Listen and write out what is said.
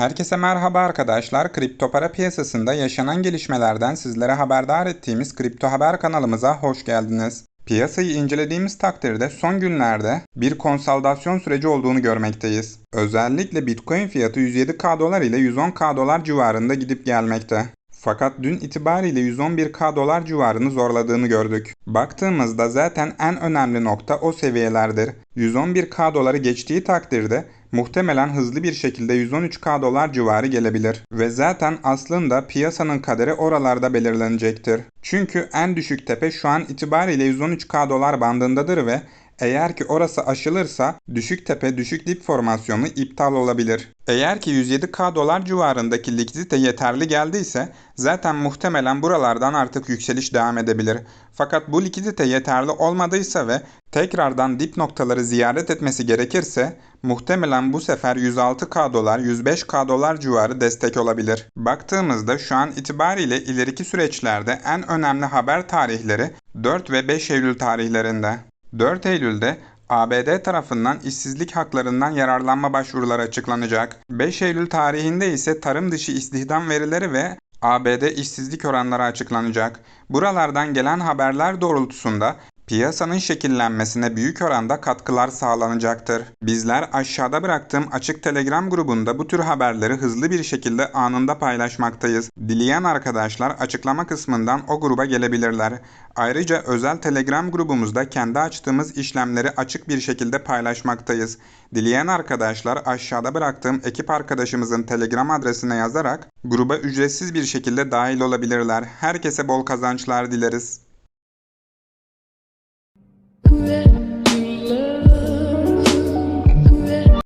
Herkese merhaba arkadaşlar. Kripto para piyasasında yaşanan gelişmelerden sizlere haberdar ettiğimiz Kripto Haber kanalımıza hoş geldiniz. Piyasayı incelediğimiz takdirde son günlerde bir konsolidasyon süreci olduğunu görmekteyiz. Özellikle Bitcoin fiyatı 107k dolar ile 110k dolar civarında gidip gelmekte. Fakat dün itibariyle 111k dolar civarını zorladığını gördük. Baktığımızda zaten en önemli nokta o seviyelerdir. 111k doları geçtiği takdirde muhtemelen hızlı bir şekilde 113k dolar civarı gelebilir. Ve zaten aslında piyasanın kaderi oralarda belirlenecektir. Çünkü en düşük tepe şu an itibariyle 113k dolar bandındadır ve eğer ki orası aşılırsa düşük tepe düşük dip formasyonu iptal olabilir. Eğer ki 107k dolar civarındaki likidite yeterli geldiyse zaten muhtemelen buralardan artık yükseliş devam edebilir. Fakat bu likidite yeterli olmadıysa ve tekrardan dip noktaları ziyaret etmesi gerekirse muhtemelen bu sefer 106k dolar 105k dolar civarı destek olabilir. Baktığımızda şu an itibariyle ileriki süreçlerde en önemli haber tarihleri 4 ve 5 Eylül tarihlerinde. 4 Eylül'de ABD tarafından işsizlik haklarından yararlanma başvuruları açıklanacak. 5 Eylül tarihinde ise tarım dışı istihdam verileri ve ABD işsizlik oranları açıklanacak. Buralardan gelen haberler doğrultusunda piyasanın şekillenmesine büyük oranda katkılar sağlanacaktır. Bizler aşağıda bıraktığım açık Telegram grubunda bu tür haberleri hızlı bir şekilde anında paylaşmaktayız. Dileyen arkadaşlar açıklama kısmından o gruba gelebilirler. Ayrıca özel Telegram grubumuzda kendi açtığımız işlemleri açık bir şekilde paylaşmaktayız. Dileyen arkadaşlar aşağıda bıraktığım ekip arkadaşımızın Telegram adresine yazarak gruba ücretsiz bir şekilde dahil olabilirler. Herkese bol kazançlar dileriz.